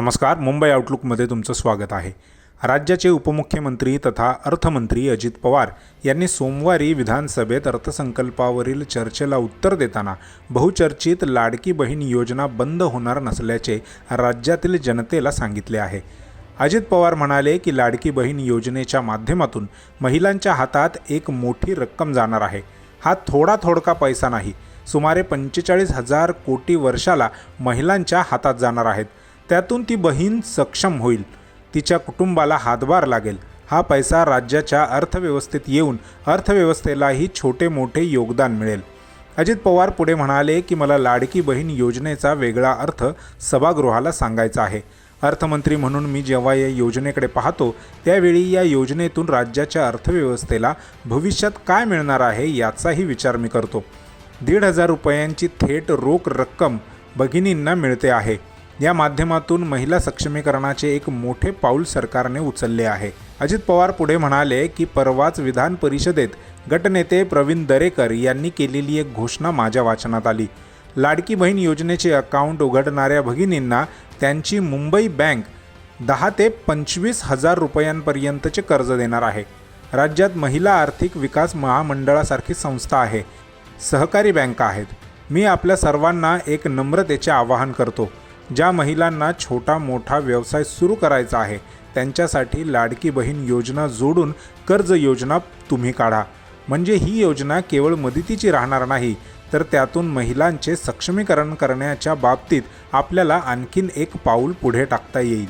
नमस्कार मुंबई आउटलुकमध्ये तुमचं स्वागत आहे. राज्याचे उपमुख्यमंत्री तथा अर्थमंत्री अजित पवार यांनी सोमवारी विधानसभेत अर्थसंकल्पावरील चर्चेला उत्तर देताना बहुचर्चित लाडकी बहीण योजना बंद होणार नसल्याचे राज्यातील जनतेला सांगितले आहे. अजित पवार म्हणाले की लाडकी बहीण योजनेच्या माध्यमातून महिलांच्या हातात एक मोठी रक्कम जाणार आहे. हा थोडा थोडका पैसा नाही सुमारे पंचेचाळीस हजार कोटी वर्षाला महिलांच्या हातात जाणार आहेत. त्यातून ती बहीण सक्षम होईल. तिच्या कुटुंबाला हातभार लागेल. हा पैसा राज्याच्या अर्थव्यवस्थेत येऊन अर्थव्यवस्थेलाही छोटे मोठे योगदान मिळेल. अजित पवार पुढे म्हणाले की मला लाडकी बहीण योजनेचा वेगळा अर्थ सभागृहाला सांगायचा आहे. अर्थमंत्री म्हणून मी जेव्हा या योजनेकडे पाहतो त्यावेळी या योजनेतून राज्याच्या अर्थव्यवस्थेला भविष्यात काय मिळणार आहे याचाही विचार मी करतो. दीड हजार रुपयांची थेट रोख रक्कम भगिनींना मिळते आहे. या माध्यमातून महिला सक्षमीकरणाचे एक मोठे पाऊल सरकारने उचलले आहे. अजित पवार पुढे म्हणाले की परवाच विधान परिषदेत गटनेते प्रवीण दरेकर यांनी केलेली एक घोषणा माझ्या वाचनात आली. लाडकी बहीण योजनेचे अकाउंट उघडणाऱ्या भगिनींना त्यांची मुंबई बँक दहा ते पंचवीस हजार रुपयांपर्यंतचे कर्ज देणार आहे. राज्यात महिला आर्थिक विकास महामंडळासारखी संस्था आहे. सहकारी बँका आहेत. मी आपल्या सर्वांना एक नम्रतेचे आवाहन करतो. ज्या महिलांना छोटा मोठा व्यवसाय सुरू करायचा आहे त्यांच्यासाठी लाडकी बहीण योजना जोडून कर्ज योजना तुम्ही काढा. म्हणजे ही योजना केवळ मदतीची राहणार नाही तर त्यातून महिलांचे सक्षमीकरण करण्याच्या बाबतीत आपल्याला आणखीन एक पाऊल पुढे टाकता येईल.